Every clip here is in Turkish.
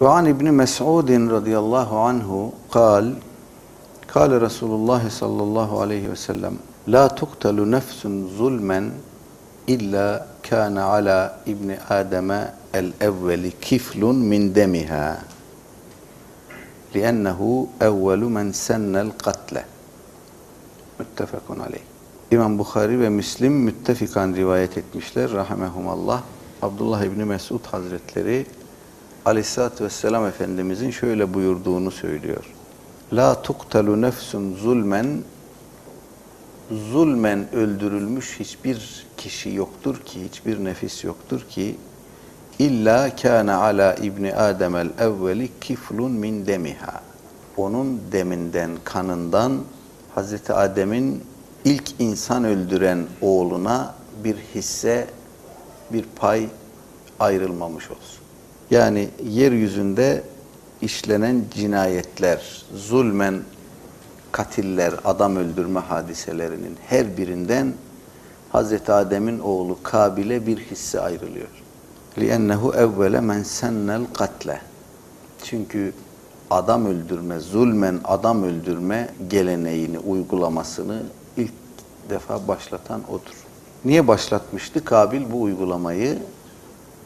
وعن ابن مسعود رضي الله عنه قال قال رسول الله صلى الله عليه وسلم لا تقتل نفس ظلما إلا كان على ابن آدم الأول كفل من دمها لأنه أول من سن القتل Müttefakun aleyh. İmam Bukhari ve Müslim müttefikan rivayet etmişler. Rahimehumallah. Abdullah İbni Mesud Hazretleri Aleyhisselatü Vesselam Efendimizin şöyle buyurduğunu söylüyor. La tuktalu nefsun zulmen zulmen öldürülmüş hiçbir kişi yoktur ki, hiçbir nefis yoktur ki illa kana ala ibni Adem el evveli kiflun min demiha. Onun deminden, kanından Hazreti Adem'in ilk insan öldüren oğluna bir hisse, bir pay ayrılmamış olsun. Yani yeryüzünde işlenen cinayetler, zulmen katiller, adam öldürme hadiselerinin her birinden Hazreti Adem'in oğlu Kabil'e bir hisse ayrılıyor. لِأَنَّهُ اَوَّلَ مَنْ سَنَّ الْقَتْلَ Çünkü adam öldürme, zulmen adam öldürme geleneğini, uygulamasını ilk defa başlatan odur. Niye başlatmıştı Kabil bu uygulamayı?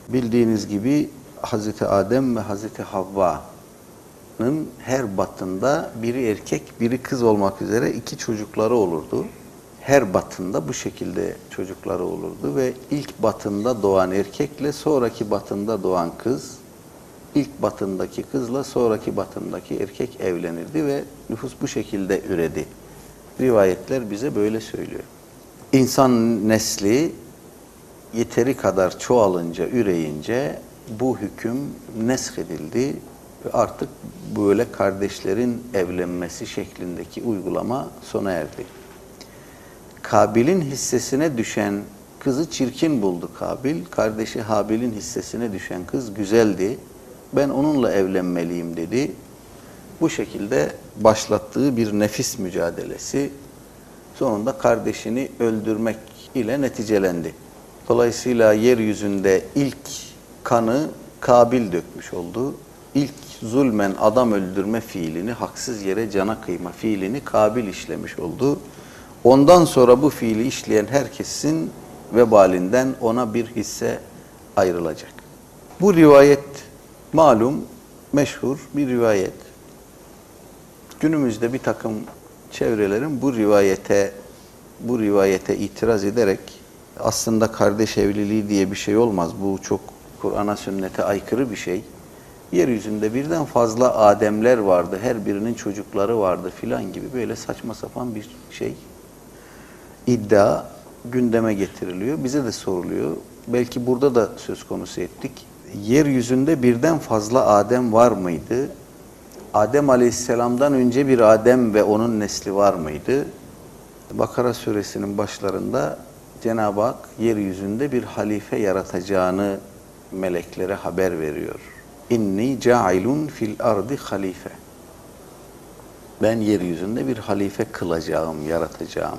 Bildiğiniz gibi Hazreti Adem ve Hazreti Havva'nın her batında biri erkek, biri kız olmak üzere iki çocukları olurdu. Her batında bu şekilde çocukları olurdu ve ilk batında doğan erkekle sonraki batında doğan kız ilk batındaki kızla sonraki batındaki erkek evlenirdi ve nüfus bu şekilde üredi. Rivayetler bize böyle söylüyor. İnsan nesli yeteri kadar çoğalınca, üreyince bu hüküm nesk edildi ve artık böyle kardeşlerin evlenmesi şeklindeki uygulama sona erdi. Kabil'in hissesine düşen kızı çirkin buldu Kabil. Kardeşi Habil'in hissesine düşen kız güzeldi. Ben onunla evlenmeliyim dedi. Bu şekilde başlattığı bir nefis mücadelesi sonunda kardeşini öldürmek ile neticelendi. Dolayısıyla yeryüzünde ilk kanı Kabil dökmüş oldu. İlk zulmen adam öldürme fiilini, haksız yere cana kıyma fiilini Kabil işlemiş oldu. Ondan sonra bu fiili işleyen herkesin vebalinden ona bir hisse ayrılacak. Bu rivayet malum, meşhur bir rivayet. Günümüzde bir takım çevrelerin bu rivayete bu rivayete itiraz ederek aslında kardeş evliliği diye bir şey olmaz. Bu çok Kur'an'a sünnete aykırı bir şey. Yeryüzünde birden fazla Ademler vardı. Her birinin çocukları vardı filan gibi böyle saçma sapan bir şey. iddia gündeme getiriliyor. Bize de soruluyor. Belki burada da söz konusu ettik. Yeryüzünde birden fazla Adem var mıydı? Adem Aleyhisselam'dan önce bir Adem ve onun nesli var mıydı? Bakara suresinin başlarında Cenab-ı Hak yeryüzünde bir halife yaratacağını meleklere haber veriyor. İnni cailun fil ardi halife. Ben yeryüzünde bir halife kılacağım, yaratacağım.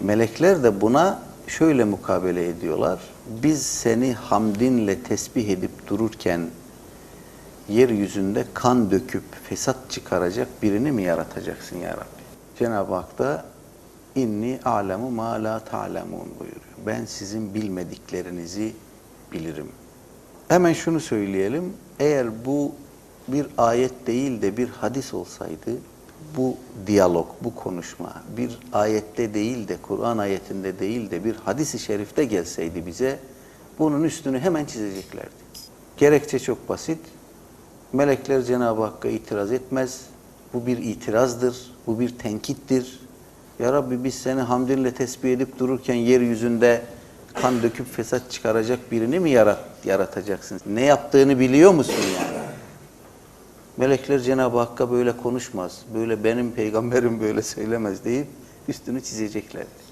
Melekler de buna şöyle mukabele ediyorlar. Biz seni hamdinle tesbih edip dururken yeryüzünde kan döküp fesat çıkaracak birini mi yaratacaksın ya Rabbi? Cenab-ı Hak da inni alemu ma la ta'lemun buyuruyor. Ben sizin bilmediklerinizi bilirim. Hemen şunu söyleyelim. Eğer bu bir ayet değil de bir hadis olsaydı bu diyalog, bu konuşma bir ayette değil de Kur'an ayetinde değil de bir hadis-i şerifte gelseydi bize bunun üstünü hemen çizeceklerdi. Gerekçe çok basit. Melekler Cenab-ı Hakk'a itiraz etmez. Bu bir itirazdır, bu bir tenkittir. Ya Rabbi biz seni hamdinle tesbih edip dururken yeryüzünde kan döküp fesat çıkaracak birini mi yarat, yaratacaksın? Ne yaptığını biliyor musun yani? Melekler Cenab-ı Hakk'a böyle konuşmaz. Böyle benim peygamberim böyle söylemez deyip üstünü çizeceklerdi.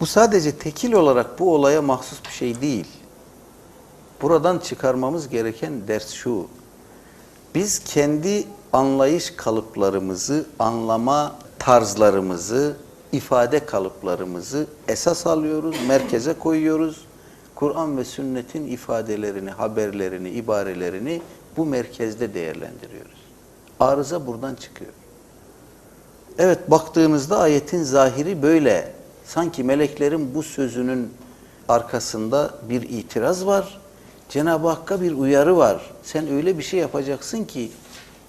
Bu sadece tekil olarak bu olaya mahsus bir şey değil. Buradan çıkarmamız gereken ders şu. Biz kendi anlayış kalıplarımızı, anlama tarzlarımızı, ifade kalıplarımızı esas alıyoruz, merkeze koyuyoruz. Kur'an ve sünnetin ifadelerini, haberlerini, ibarelerini bu merkezde değerlendiriyoruz. Arıza buradan çıkıyor. Evet baktığınızda ayetin zahiri böyle. Sanki meleklerin bu sözünün arkasında bir itiraz var. Cenab-ı Hakk'a bir uyarı var. Sen öyle bir şey yapacaksın ki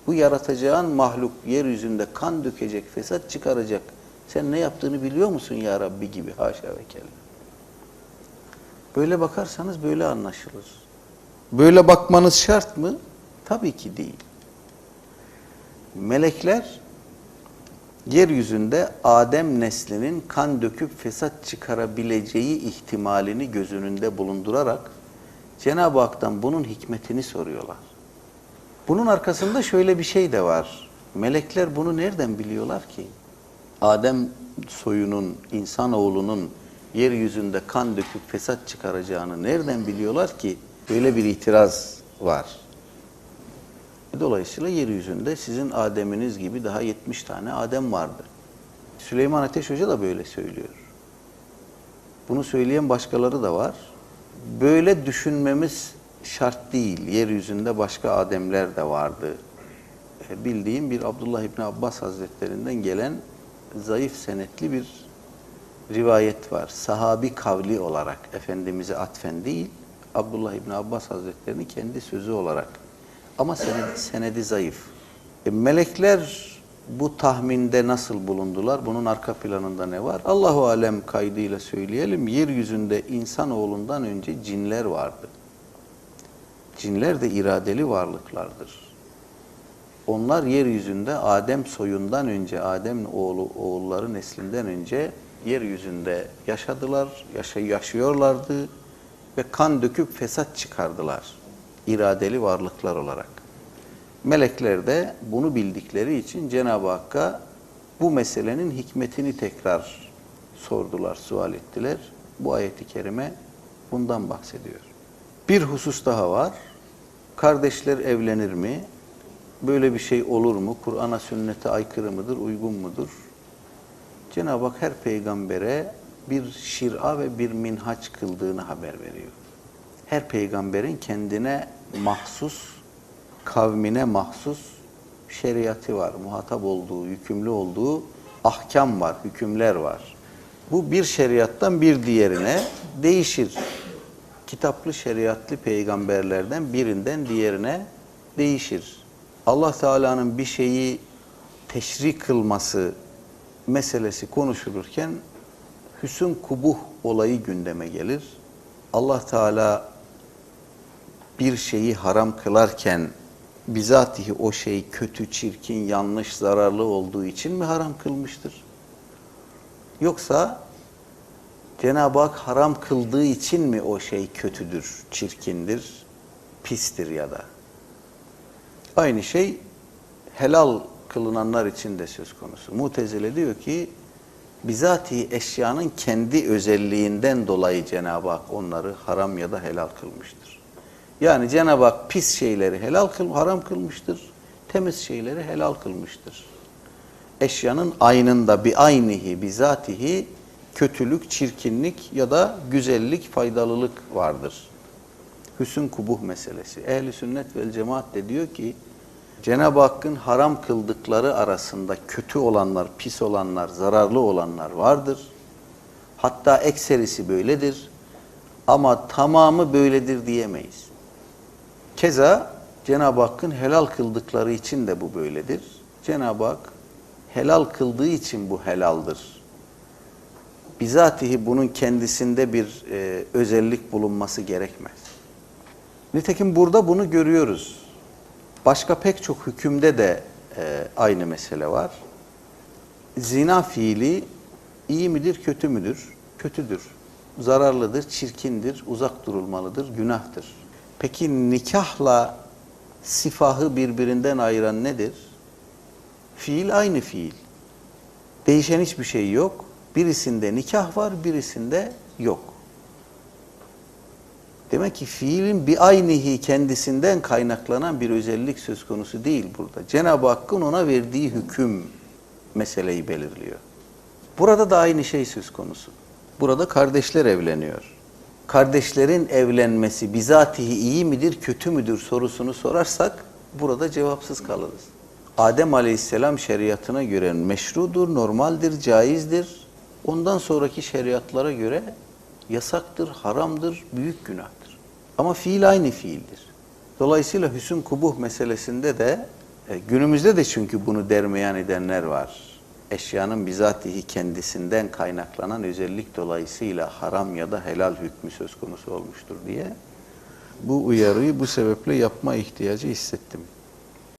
bu yaratacağın mahluk yeryüzünde kan dökecek, fesat çıkaracak. Sen ne yaptığını biliyor musun ya Rabbi gibi haşa ve kella. Böyle bakarsanız böyle anlaşılır. Böyle bakmanız şart mı? Tabii ki değil. Melekler yeryüzünde Adem neslinin kan döküp fesat çıkarabileceği ihtimalini göz önünde bulundurarak Cenab-ı Hak'tan bunun hikmetini soruyorlar. Bunun arkasında şöyle bir şey de var. Melekler bunu nereden biliyorlar ki? Adem soyunun, insanoğlunun yeryüzünde kan döküp fesat çıkaracağını nereden biliyorlar ki? Böyle bir itiraz var. Dolayısıyla yeryüzünde sizin Adem'iniz gibi daha 70 tane Adem vardı. Süleyman Ateş Hoca da böyle söylüyor. Bunu söyleyen başkaları da var. Böyle düşünmemiz şart değil. Yeryüzünde başka Ademler de vardı. E, Bildiğim bir Abdullah İbni Abbas Hazretlerinden gelen zayıf senetli bir rivayet var. Sahabi kavli olarak Efendimiz'e atfen değil, Abdullah İbni Abbas Hazretleri'nin kendi sözü olarak. Ama senedi, senedi zayıf. E, melekler bu tahminde nasıl bulundular? Bunun arka planında ne var? Allahu alem kaydıyla söyleyelim. Yeryüzünde insanoğlundan önce cinler vardı. Cinler de iradeli varlıklardır. Onlar yeryüzünde Adem soyundan önce, Adem oğlu oğulları neslinden önce yeryüzünde yaşadılar, yaşa yaşıyorlardı ve kan döküp fesat çıkardılar. iradeli varlıklar olarak. Melekler de bunu bildikleri için Cenab-ı Hakk'a bu meselenin hikmetini tekrar sordular, sual ettiler. Bu ayeti kerime bundan bahsediyor. Bir husus daha var. Kardeşler evlenir mi? Böyle bir şey olur mu? Kur'an'a, sünnete aykırı mıdır, uygun mudur? Cenab-ı Hak her peygambere bir şir'a ve bir minhaç kıldığını haber veriyor. Her peygamberin kendine mahsus, kavmine mahsus şeriatı var. Muhatap olduğu, yükümlü olduğu ahkam var, hükümler var. Bu bir şeriattan bir diğerine değişir. Kitaplı şeriatlı peygamberlerden birinden diğerine değişir. Allah Teala'nın bir şeyi teşri kılması meselesi konuşulurken hüsn kubuh olayı gündeme gelir. Allah Teala bir şeyi haram kılarken bizatihi o şey kötü, çirkin, yanlış, zararlı olduğu için mi haram kılmıştır? Yoksa Cenab-ı Hak haram kıldığı için mi o şey kötüdür, çirkindir, pistir ya da? Aynı şey helal kılınanlar için de söz konusu. Mutezile diyor ki bizatihi eşyanın kendi özelliğinden dolayı Cenab-ı Hak onları haram ya da helal kılmıştır. Yani Cenab-ı Hak pis şeyleri helal kıl, haram kılmıştır. Temiz şeyleri helal kılmıştır. Eşyanın aynında bir aynihi, bizatihi kötülük, çirkinlik ya da güzellik, faydalılık vardır. Hüsn kubuh meselesi. Ehli sünnet vel cemaat de diyor ki Cenab-ı Hakk'ın haram kıldıkları arasında kötü olanlar, pis olanlar, zararlı olanlar vardır. Hatta ekserisi böyledir. Ama tamamı böyledir diyemeyiz. Keza Cenab-ı Hakk'ın helal kıldıkları için de bu böyledir. Cenab-ı Hak helal kıldığı için bu helaldir. Bizatihi bunun kendisinde bir e, özellik bulunması gerekmez. Nitekim burada bunu görüyoruz. Başka pek çok hükümde de e, aynı mesele var. Zina fiili iyi midir, kötü müdür? Kötüdür. Zararlıdır, çirkindir, uzak durulmalıdır, günahtır. Peki nikahla sifahı birbirinden ayıran nedir? Fiil aynı fiil. Değişen hiçbir şey yok. Birisinde nikah var, birisinde yok. Demek ki fiilin bir aynihi kendisinden kaynaklanan bir özellik söz konusu değil burada. Cenab-ı Hakk'ın ona verdiği hüküm meseleyi belirliyor. Burada da aynı şey söz konusu. Burada kardeşler evleniyor. kardeşlerin evlenmesi bizatihi iyi midir, kötü müdür sorusunu sorarsak burada cevapsız kalırız. Adem Aleyhisselam şeriatına göre meşrudur, normaldir, caizdir. Ondan sonraki şeriatlara göre yasaktır, haramdır, büyük günahtır. Ama fiil aynı fiildir. Dolayısıyla hüsn kubuh meselesinde de e, günümüzde de çünkü bunu dermeyan edenler var. Eşyanın bizatihi kendisinden kaynaklanan özellik dolayısıyla haram ya da helal hükmü söz konusu olmuştur diye bu uyarıyı bu sebeple yapma ihtiyacı hissettim.